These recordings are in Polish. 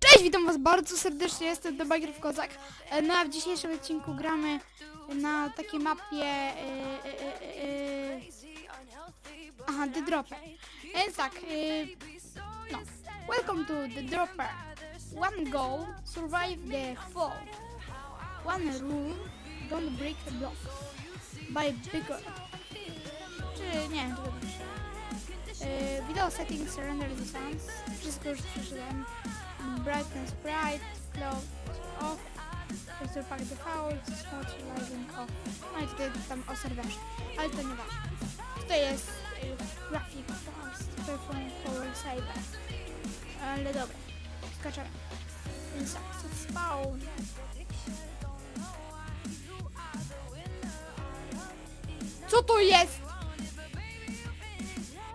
Cześć, witam was bardzo serdecznie, jestem Debagger Kozak. E, No a w dzisiejszym odcinku gramy na takiej mapie... E, e, e, e, aha, The Dropper. Więc tak, e, no. Welcome to The Dropper. One goal, survive the fall. One rule, don't break the block. By bigger. Czy nie, to dobrze. E, Video settings, render distance. Wszystko już przeczytałem. Brightness bright, cloud off, texture pack default, smooth lighting off. No i tutaj tam o serwerze, ale to nie ważne. Tutaj jest y, graphic fast, perform power saver. Ale dobra, skaczemy. Więc tak, spawn. Co to jest?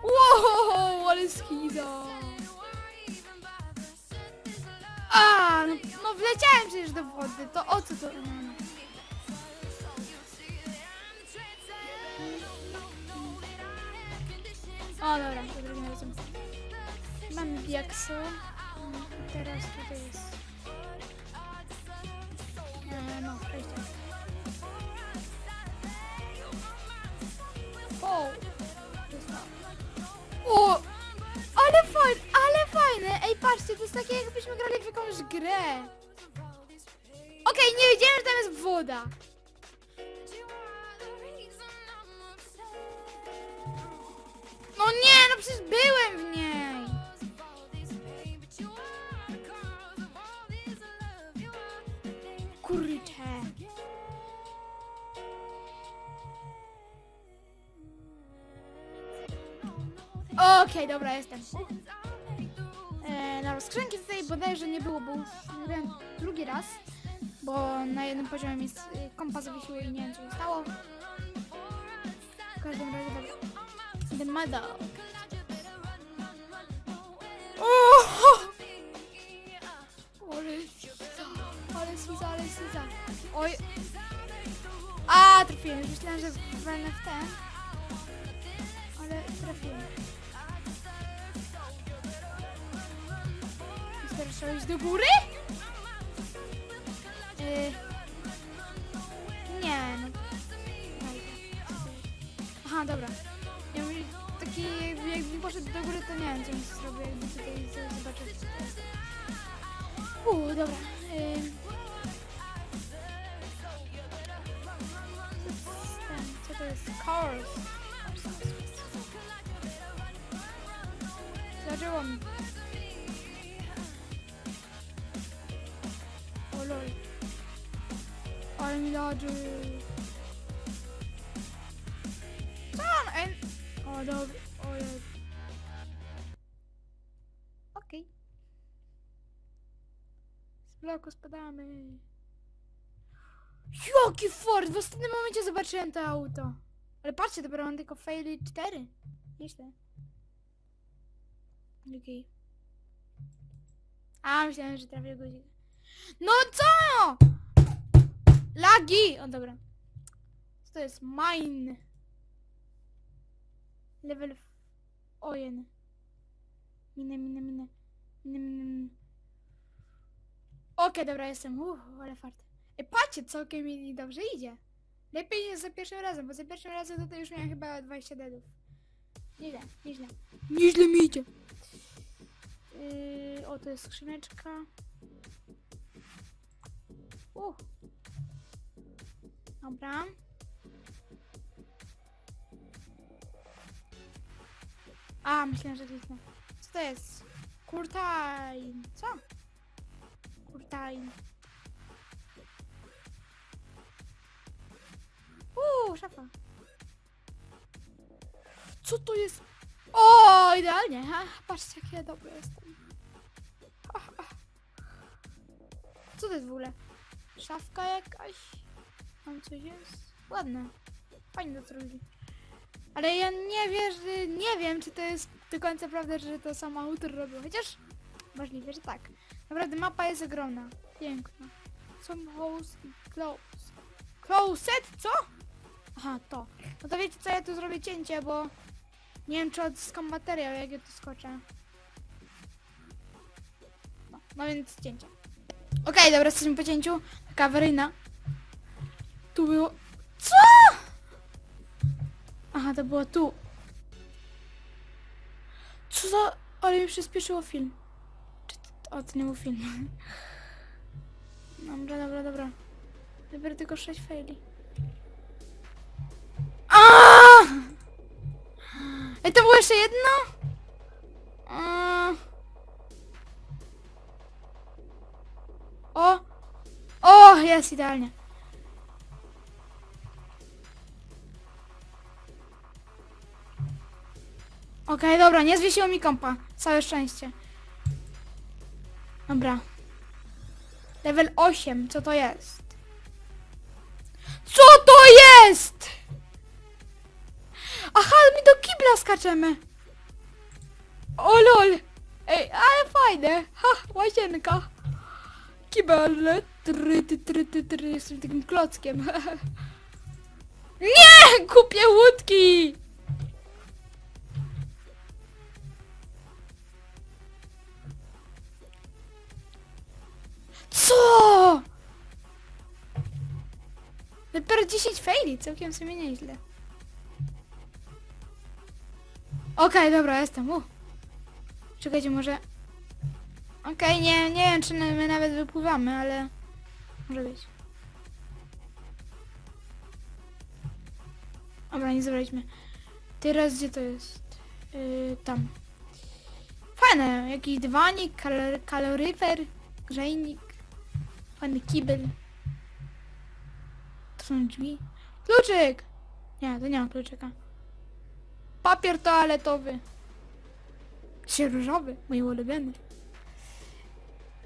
Wow, ale schizo. A, no, no wleciałem przecież do wody, to o co to... O, dobra, to drugim razem. Mam diaksu. Mm, Teraz tutaj jest... E, no. O! To jest to. O! Fajne! Ej, patrzcie, to jest takie jakbyśmy grali w jakąś grę. Okej, nie wiedziałem, że tam jest woda. No nie, no przecież byłem w niej. Kurczę. Okej, dobra, jestem. E, na skrzynki tutaj bodajże nie było, bo już drugi raz, bo na jednym poziomie mi s- y, kompa zawiesiło i nie wiem co się stało. W każdym razie dobra. The medal. Ale siza, ale siza, ale siza. Oj. A, trafiłem. Myślałem, że walnę w ten. Ale trafiłem. Trzeba iść do góry? Yy. Nie, no. Aha, dobra. Ja mówię, taki jakby, jakby poszedł do góry, to nie wiem, co mi zrobię, jakby tutaj z- zobaczyć. Uuu, dobra. Yy. Co to jest? Cars. Zaczęło mi. Dodży. Co on? Ej. O dobra. O Jezu. Okej. Z bloku spadamy. Jaki Ford! W ostatnim momencie zobaczyłem to auto. Ale patrzcie, dopiero mam tylko faily 4. Nieźle. Okej. A, myślałem, że trafię guzik. No co? Lagi! O, dobra. Co to jest? Mine. Level... f- Ojen. Minę, minę, minę. Minę, minę, minę. Okej, dobra, jestem. Uff, ale fart. Ej, patrzcie, całkiem mi dobrze idzie. Lepiej niż za pierwszym razem, bo za pierwszym razem to już miałem chyba 20 deadów. Nieźle, nieźle. Nieźle mi idzie. Yy, o, to jest skrzyneczka. Uh. Dobra. A, myślałem, że kliknę. Co to jest? Kurtain. Co? Kurtain. Uuu, szafa. Co to jest? O, idealnie. Ha? Patrzcie, jak ja dobry jestem. Co to jest w ogóle? Szafka jakaś? Tam coś jest? Ładne. Fajnie to zrobili. Ale ja nie wierzę, nie wiem, czy to jest do końca prawda, że to sam autor robił. Chociaż możliwe, że tak. Naprawdę mapa jest ogromna. Piękna. Some holes i close. Closet? Co? Aha, to. No to wiecie co, ja tu zrobię cięcie, bo nie wiem, czy odzyskam materiał, jak ja tu skoczę. No. No więc cięcie. Okej, dobra, jesteśmy po cięciu. Taka. Tu było... Co? Aha, to było tu. Co za... Ale mi przyspieszyło film. Czy. O, to nie był film. Dobra, dobra, dobra. Dopiero tylko 6 faili. Ej, to było jeszcze jedno? O! O, jest idealnie. Okej, dobra, nie zwiesiło mi kompa. Całe szczęście. Dobra. Level 8, co to jest? Co to jest? Aha, my do kibla skaczemy. O lol. Ej, ale fajne. Ha, łazienka. Kibel. Try, ty, try, ty, try. Jestem takim klockiem. Nie! Kupię łódki! Dopiero 10 faili, całkiem sobie nieźle. Okej, dobra, jestem. Uh. Czekajcie, może... Okej, nie, nie wiem, czy my nawet wypływamy, ale... Może być. Dobra, nie zabraliśmy. Teraz gdzie to jest? Yy, tam. Fajne, jakiś dywanik, kalor kaloryfer, grzejnik, fajny kibel. Są drzwi. Kluczyk! Nie, to nie ma kluczyka. Papier toaletowy. Czy różowy, mój ulubiony.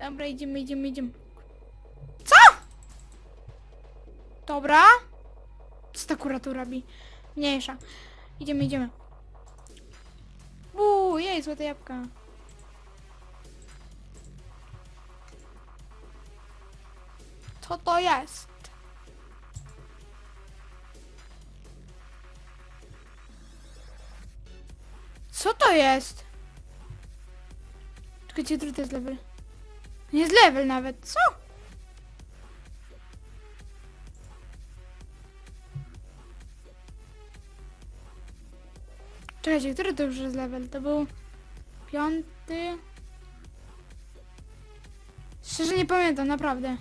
Dobra, idziemy, idziemy, idziemy. Co? Dobra. Co ta kura tu robi? Mniejsza. Idziemy, idziemy. Uuu, jej, złote jabłka. Co to jest? Co to jest? Czekajcie, to jest level? Nie jest level nawet, co? Czekajcie, który to już jest level? To był piąty. Szczerze nie pamiętam, naprawdę.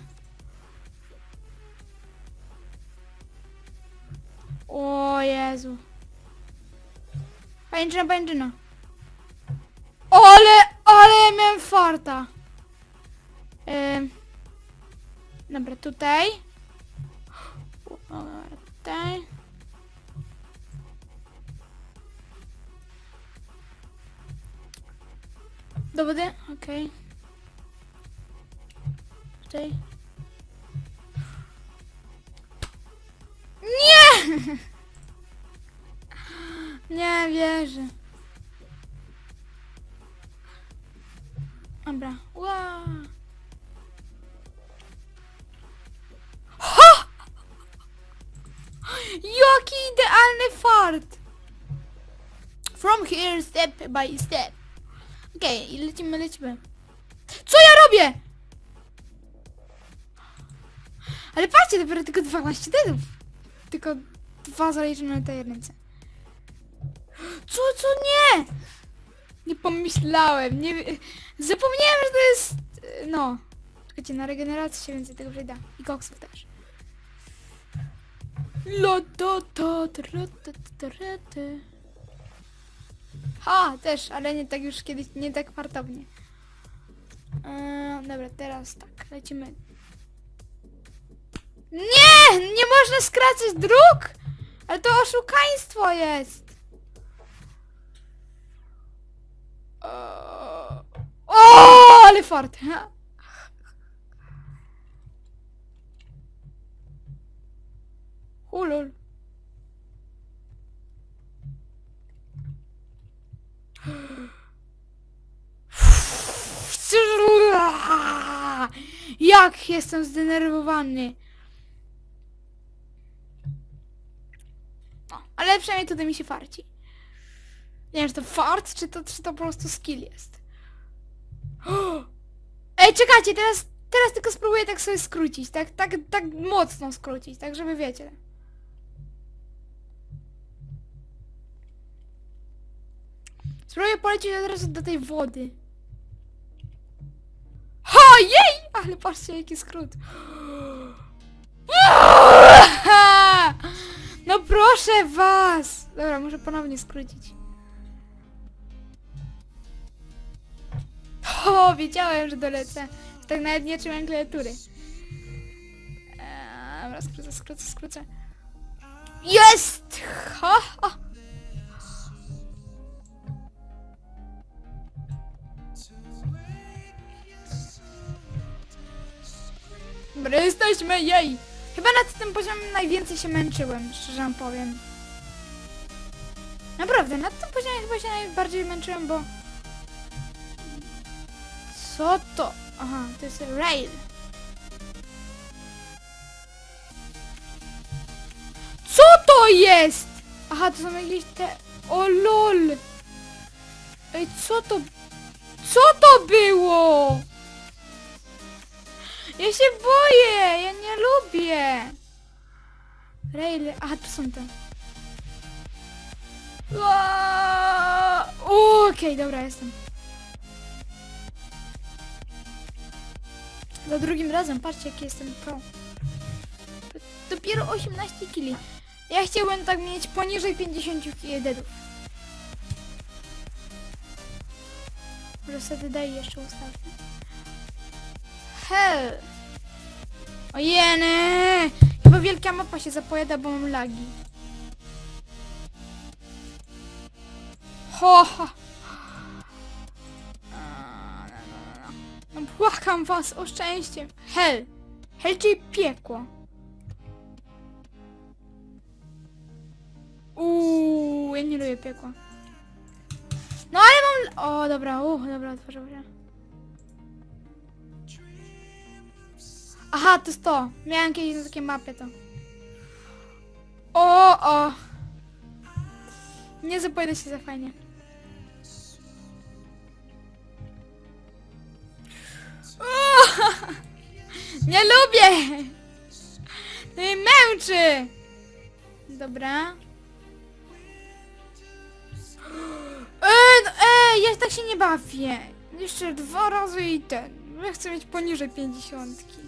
O Jezu. Pajęczyna, pajęczyna. Ale, ale miałem farta. Ym. Dobra, tutaj. Tutaj. Do wody? Okej. Tutaj. Nie! Nie wierzę. Dobra. Wow. Ha! Jaki idealny fart! From here step by step. Okej, i lecimy, lecimy. Co ja robię? Ale patrzcie, dopiero tylko 12 dedów. Tylko dwa zaliczone na tej jedynce. Co, co nie? Nie pomyślałem, nie Zapomniałem, że to jest... e, No. Czekajcie, na regenerację się więcej tego przyda. I koksów też. Loto, to, tro, to, to, re, ty. Ha, też, ale nie tak już kiedyś, nie tak fartownie. Eee, dobra, teraz tak, lecimy. Nie! Nie można skracać dróg! Ale to oszukaństwo jest! O, ale fart! Ulol. Jak jestem zdenerwowany. No, ale przynajmniej tutaj mi się farci. Nie wiem, czy to fart, czy to, czy to po prostu skill jest. Ej, czekajcie, teraz, teraz tylko spróbuję tak sobie skrócić, tak, tak, tak mocno skrócić, tak żeby wiecie. Spróbuję polecieć od razu do tej wody. Ha, jej! Ale patrzcie, jaki skrót. No proszę was! Dobra, muszę ponownie skrócić. O, wiedziałem, że dolecę. Tak nawet nie trzymałem klawiatury. Eee, Dobra, skrócę, skrócę, skrócę. Jest! Ha, ha. Dobra, jesteśmy, jej! Chyba nad tym poziomem najwięcej się męczyłem, szczerze wam powiem. Naprawdę, nad tym poziomem chyba się najbardziej męczyłem, bo... Co to? Aha, to jest rail. Co to jest? Aha, to są jakieś te... O lol! Ej, co to... Co to było? Ja się boję! Ja nie lubię! Rail... Aha, to są te... Okej, dobra, jestem. Za drugim razem, patrzcie jaki jestem pro. Dopiero 18 kili. Ja chciałbym tak mieć poniżej 50 dedów. Może sobie daj jeszcze ustawię. Hell! Ojeny! Chyba wielka mapa się zapowiada, bo mam lagi. Ho, ho. Błagam was o szczęście. Hell. Hell czyli piekło. Uuu, ja nie lubię piekła. No ale mam... O, dobra, uuu, dobra, otworzyło się. Aha, to jest to. Miałem kiedyś na takiej mapie to. O, o. Nie zapowiada się za fajnie. Nie lubię! To mnie męczy! Dobra. Ej, no, ej, ja tak się nie bawię. Jeszcze dwa razy i ten. Ja chcę mieć poniżej pięćdziesiątki.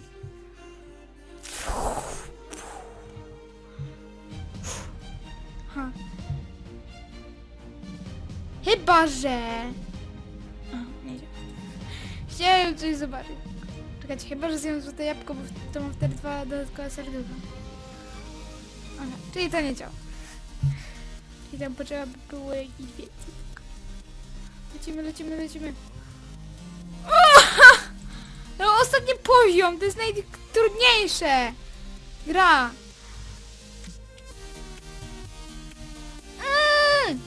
Ha. Chyba, że... Chciałem coś zobaczyć. Czekajcie, chyba, że zjem złote jabłko, bo to mam wtedy dwa dodatkowe serducha. Aha, czyli to nie działa. I tam potrzeba by było jakiś więcej. Lecimy, lecimy, lecimy. No, ostatni poziom, to jest najtrudniejsze. Gra. Mm.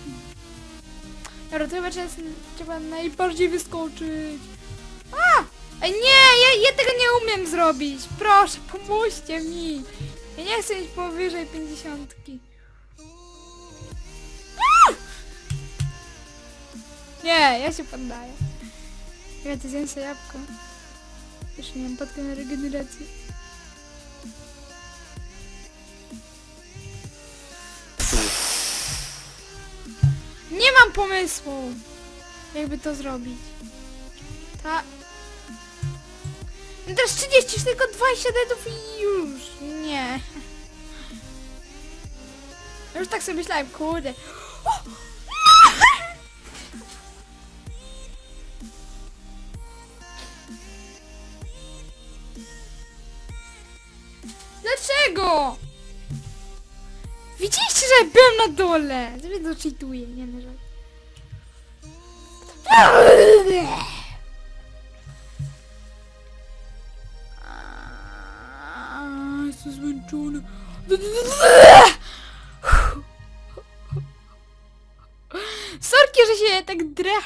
Dobra, to chyba trzeba najbardziej wyskoczyć. Nie, ja, ja tego nie umiem zrobić. Proszę, pomóżcie mi. Ja nie chcę mieć powyżej pięćdziesiątki. Nie, ja się poddaję. Ja to zjem sobie jabłko. Już nie mam podkę na regenerację. Nie mam pomysłu, jakby to zrobić. Ta... No Teraz 30, tylko 20 dedów i już. Nie. Ja Już tak sobie myślałem, kurde. Dlaczego? Widzieliście, że byłem na dole. Sobie to cheatuję, nie no żart.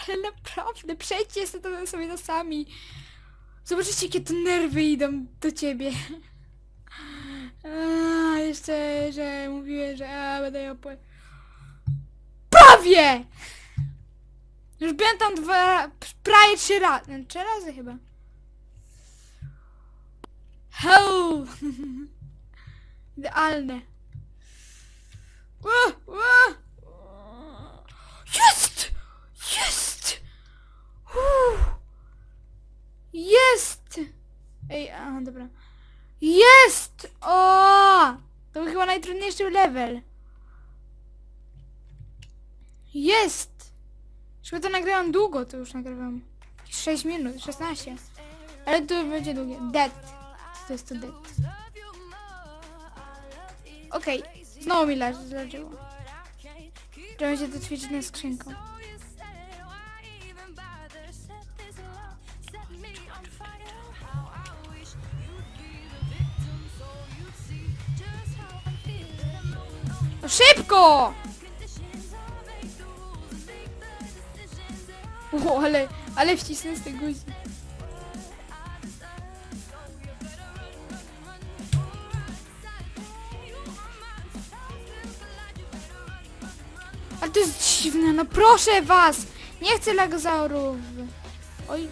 Ale naprawdę przejdźcie sobie to sobie to sami. Zobaczycie, jakie to nerwy idą do ciebie. A, jeszcze, że mówiłem, że a, będę ją po... Prawie! Już byłem tam dwa, prawie trzy razy, trzy razy chyba. level! Idealne. Ua, ua. Jest! Jest! Uff. Jest! Ej, a, dobra. Jest! O! To był chyba najtrudniejszy level. Jest! Już to nagrałam długo, to już nagrywam. 6 minut, 16. Ale to będzie długie. Dead. Co to jest to dead? Okej, znowu mi leży, zależyło. Trzeba będzie to ćwiczyć na skrzynką. Szybko! O, ale, ale wcisnę z tego guzik. Ale to jest dziwne, no proszę was! Nie chcę lagozaurów. Oj.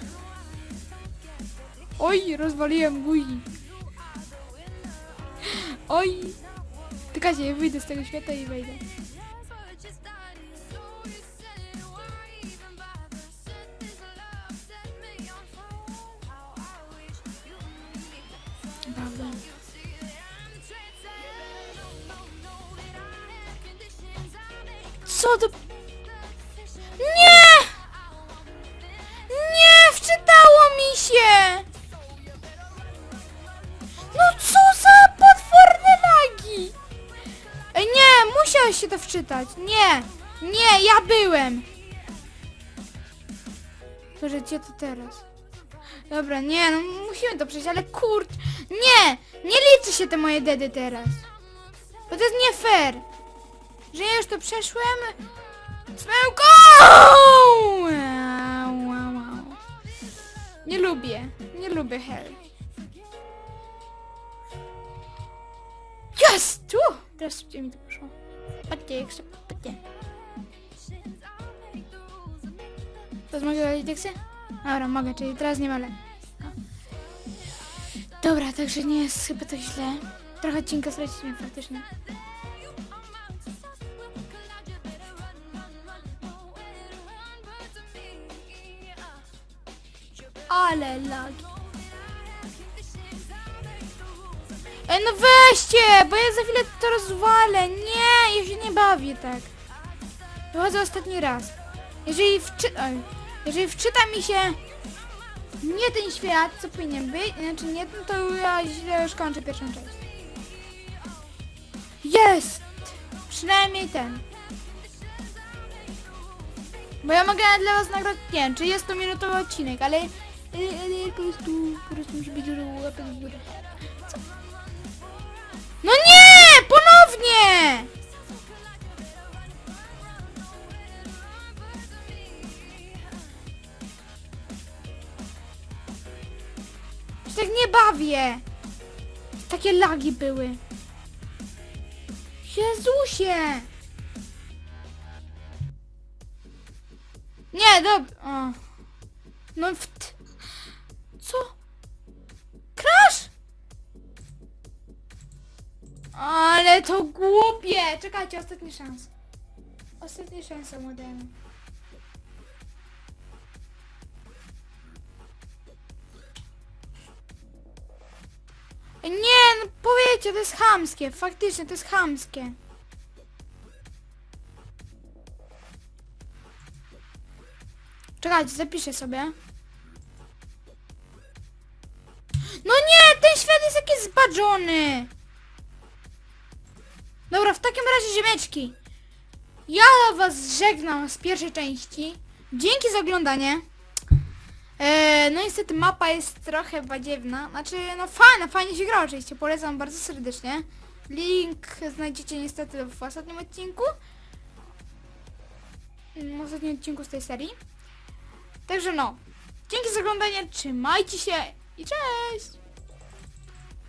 Oj, rozwaliłem guzik. Oj. Czekajcie, wyjdę z tego świata i wejdę. Prawda. Się to wczytać. Nie, nie, ja byłem. Boże, gdzie to teraz? Dobra, nie, no musimy to przejść, ale kurt... Nie! Nie liczy się te moje dedy teraz. Bo to jest nie fair. Że ja już to przeszłem... Wow. Nie lubię. Nie lubię hell. Jest! Tu! Teraz szybciej mi to poszło. Patrzcie, patrzcie. Teraz mogę dać teksty? Dobra, mogę, czyli teraz nie malę. Dobra, także nie jest chyba tak źle. Trochę odcinka straciliśmy faktycznie. Ale lagi. Ej, no weźcie, bo ja za chwilę to rozwalę. Nie, ja się nie bawię tak. Wychodzę ostatni raz. Jeżeli wczy... Oj. Jeżeli wczyta mi się nie ten świat, co powinien być, znaczy nie ten, to ja źle już kończę pierwszą część. Jest! Przynajmniej ten. Bo ja mogę dla was nagrać, nie wiem, czy jest to minutowy odcinek, ale, ale, ale po prostu, po prostu musi być łapek w górę. No nie! Ponownie! Tak nie bawię. Takie lagi były. Jezusie! Nie, dobra. No w Ale to głupie! Czekajcie, ostatni szans. Ostatnia szansa modelu. Nie, no powiecie, to jest chamskie. Faktycznie, to jest chamskie. Czekajcie, zapiszę sobie. No nie, ten świat jest jakiś zbadzony. Dobra, w takim razie ziemeczki. Ja was żegnam z pierwszej części. Dzięki za oglądanie. E, no niestety mapa jest trochę badziewna. Znaczy, no fajna, fajnie się gra oczywiście. Polecam bardzo serdecznie. Link znajdziecie niestety w ostatnim odcinku. W ostatnim odcinku z tej serii. Także no. Dzięki za oglądanie, trzymajcie się i cześć!